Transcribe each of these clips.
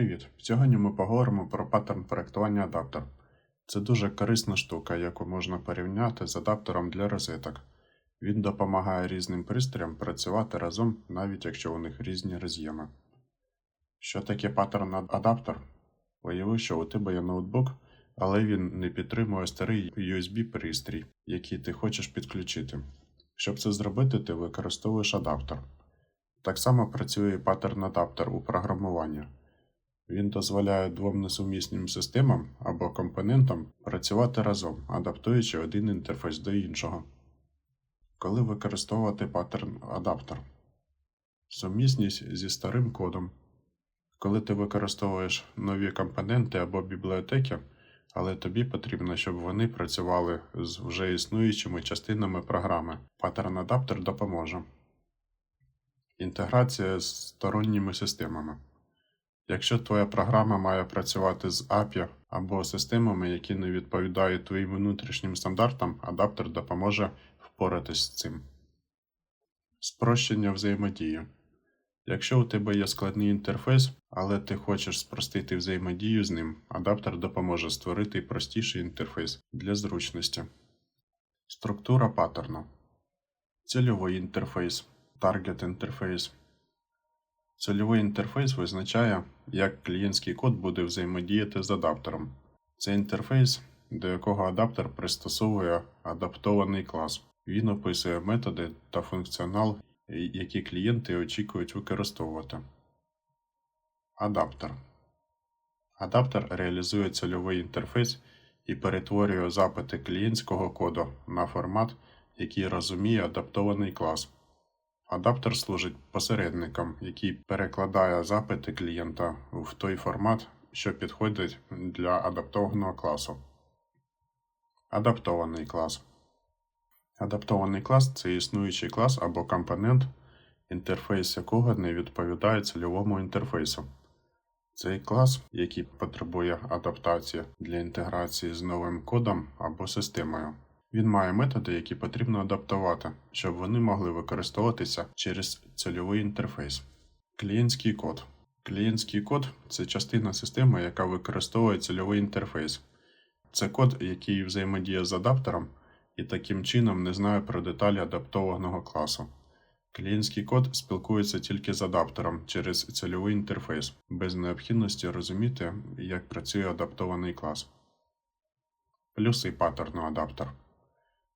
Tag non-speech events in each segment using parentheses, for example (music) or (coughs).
Привіт! Сьогодні ми поговоримо про паттерн проектування адаптер. Це дуже корисна штука, яку можна порівняти з адаптером для розеток. Він допомагає різним пристроям працювати разом, навіть якщо у них різні роз'єми. Що таке паттерн адаптер? Уяви, що у тебе є ноутбук, але він не підтримує старий USB пристрій, який ти хочеш підключити. Щоб це зробити, ти використовуєш адаптер. Так само працює паттерн адаптер у програмуванні. Він дозволяє двом несумісним системам або компонентам працювати разом, адаптуючи один інтерфейс до іншого. Коли використовувати паттерн адаптер? Сумісність зі старим кодом. Коли ти використовуєш нові компоненти або бібліотеки, але тобі потрібно, щоб вони працювали з вже існуючими частинами програми. Паттерн адаптер допоможе. Інтеграція з сторонніми системами. Якщо твоя програма має працювати з API або системами, які не відповідають твоїм внутрішнім стандартам, адаптер допоможе впоратись з цим. Спрощення взаємодії. Якщо у тебе є складний інтерфейс, але ти хочеш спростити взаємодію з ним, адаптер допоможе створити простіший інтерфейс для зручності. Структура паттерну. Цільовий інтерфейс. Target інтерфейс. Цільовий інтерфейс визначає, як клієнтський код буде взаємодіяти з адаптером. Це інтерфейс, до якого адаптер пристосовує адаптований клас. Він описує методи та функціонал, які клієнти очікують використовувати. Адаптер. Адаптер реалізує цільовий інтерфейс і перетворює запити клієнтського коду на формат, який розуміє адаптований клас. Адаптер служить посередником, який перекладає запити клієнта в той формат, що підходить для адаптованого класу. Адаптований клас. Адаптований клас це існуючий клас або компонент, інтерфейс якого не відповідає цільовому інтерфейсу. Цей клас, який потребує адаптації для інтеграції з новим кодом або системою. Він має методи, які потрібно адаптувати, щоб вони могли використовуватися через цільовий інтерфейс. Клієнтський код. Клієнтський код це частина системи, яка використовує цільовий інтерфейс. Це код, який взаємодіє з адаптером і таким чином не знає про деталі адаптованого класу. Клієнтський код спілкується тільки з адаптером через цільовий інтерфейс, без необхідності розуміти, як працює адаптований клас. Плюси паттерну адаптер.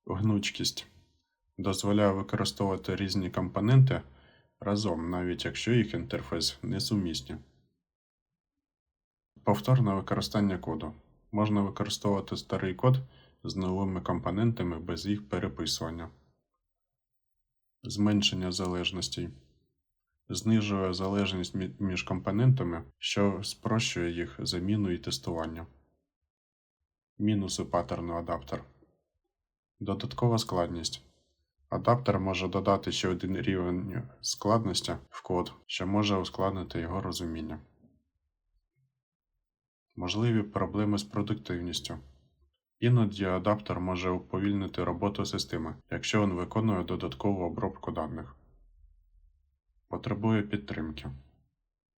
Гнучкість дозволяє використовувати різні компоненти разом, навіть якщо їх інтерфейс несумісні. Повторне використання коду. Можна використовувати старий код з новими компонентами без їх переписування. Зменшення залежностей. Знижує залежність між компонентами, що спрощує їх заміну і тестування. Мінуси паттерну адаптер. Додаткова складність. Адаптер може додати ще один рівень складності в код, що може ускладнити його розуміння. Можливі проблеми з продуктивністю. Іноді адаптер може уповільнити роботу системи, якщо він виконує додаткову обробку даних. Потребує підтримки.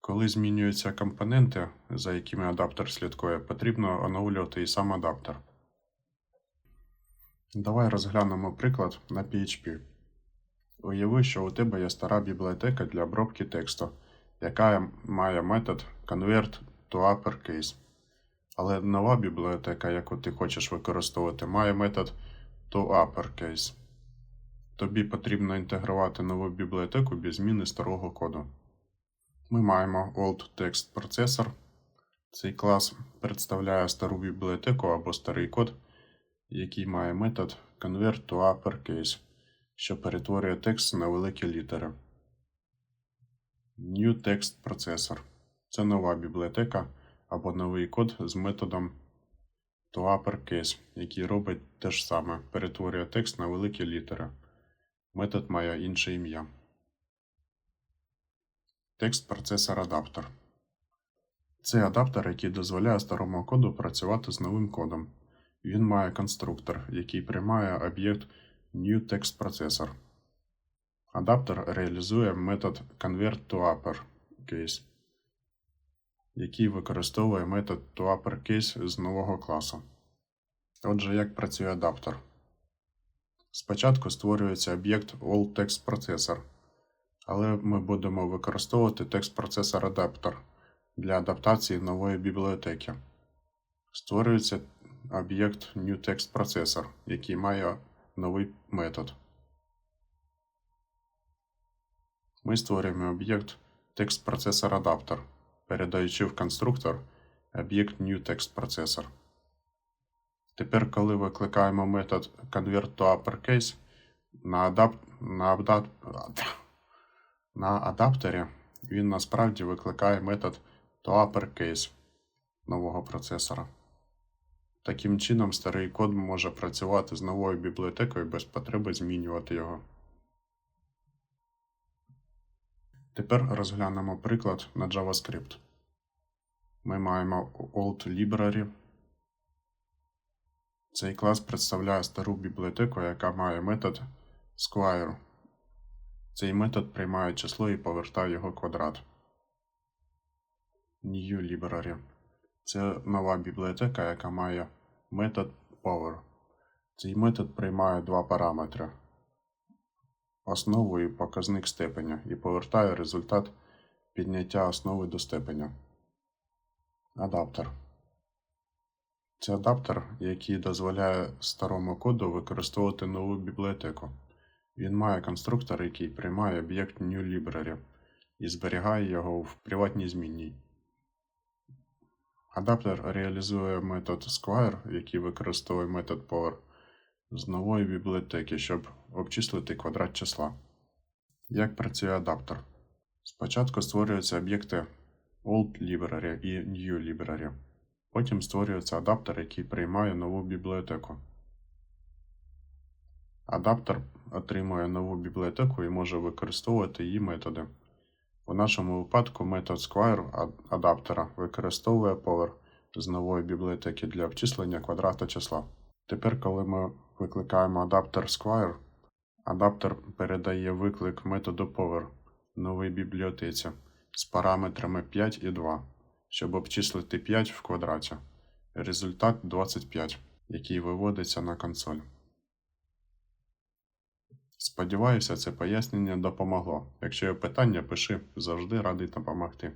Коли змінюються компоненти, за якими адаптер слідкує, потрібно оновлювати і сам адаптер. Давай розглянемо приклад на PHP. Уяви, що у тебе є стара бібліотека для обробки тексту, яка має метод convert to uppercase. Але нова бібліотека, яку ти хочеш використовувати, має метод to uppercase. Тобі потрібно інтегрувати нову бібліотеку без зміни старого коду. Ми маємо Old Text Processor. Цей клас представляє стару бібліотеку або старий код який має метод convert to uppercase, що перетворює текст на великі літери. New Text Processor це нова бібліотека або новий код з методом to uppercase, який робить те ж саме, перетворює текст на великі літери. Метод має інше ім'я. Текст процесор адаптер. Це адаптер, який дозволяє старому коду працювати з новим кодом. Він має конструктор, який приймає об'єкт NewTextProcessor. Адаптер реалізує метод convert to uppercase. який використовує метод toUpperCase з нового класу. Отже, як працює адаптер? Спочатку створюється об'єкт AllTextProcessor, але ми будемо використовувати текст-процесор адаптер для адаптації нової бібліотеки. Створюється об'єкт NewTextProcessor, який має новий метод. Ми створюємо об'єкт TextProcessor-Adapter, передаючи в конструктор об'єкт NewTextProcessor. Тепер, коли викликаємо метод ConvertToUpperCase, на, адап... на, адап... (coughs) на адаптері він насправді викликає метод toUpperCase нового процесора. Таким чином, старий код може працювати з новою бібліотекою без потреби змінювати його. Тепер розглянемо приклад на JavaScript. Ми маємо Old Library. Цей клас представляє стару бібліотеку, яка має метод square. Цей метод приймає число і повертає його квадрат. New Library. Це нова бібліотека, яка має метод power. Цей метод приймає два параметри. Основу і показник степеня і повертає результат підняття основи до степеня. Адаптер. Це адаптер, який дозволяє старому коду використовувати нову бібліотеку. Він має конструктор, який приймає об'єкт NewLibrary і зберігає його в приватній змінній. Адаптер реалізує метод square, який використовує метод power з нової бібліотеки, щоб обчислити квадрат числа. Як працює адаптер? Спочатку створюються об'єкти Old Library і New Library. Потім створюється адаптер, який приймає нову бібліотеку. Адаптер отримує нову бібліотеку і може використовувати її методи. У нашому випадку метод square адаптера використовує power з нової бібліотеки для обчислення квадрата числа. Тепер, коли ми викликаємо адаптер square, адаптер передає виклик методу power новій бібліотеці з параметрами 5 і 2, щоб обчислити 5 в квадраті. Результат 25, який виводиться на консоль. Сподіваюся, це пояснення допомогло. Якщо є питання, пиши завжди радий допомогти.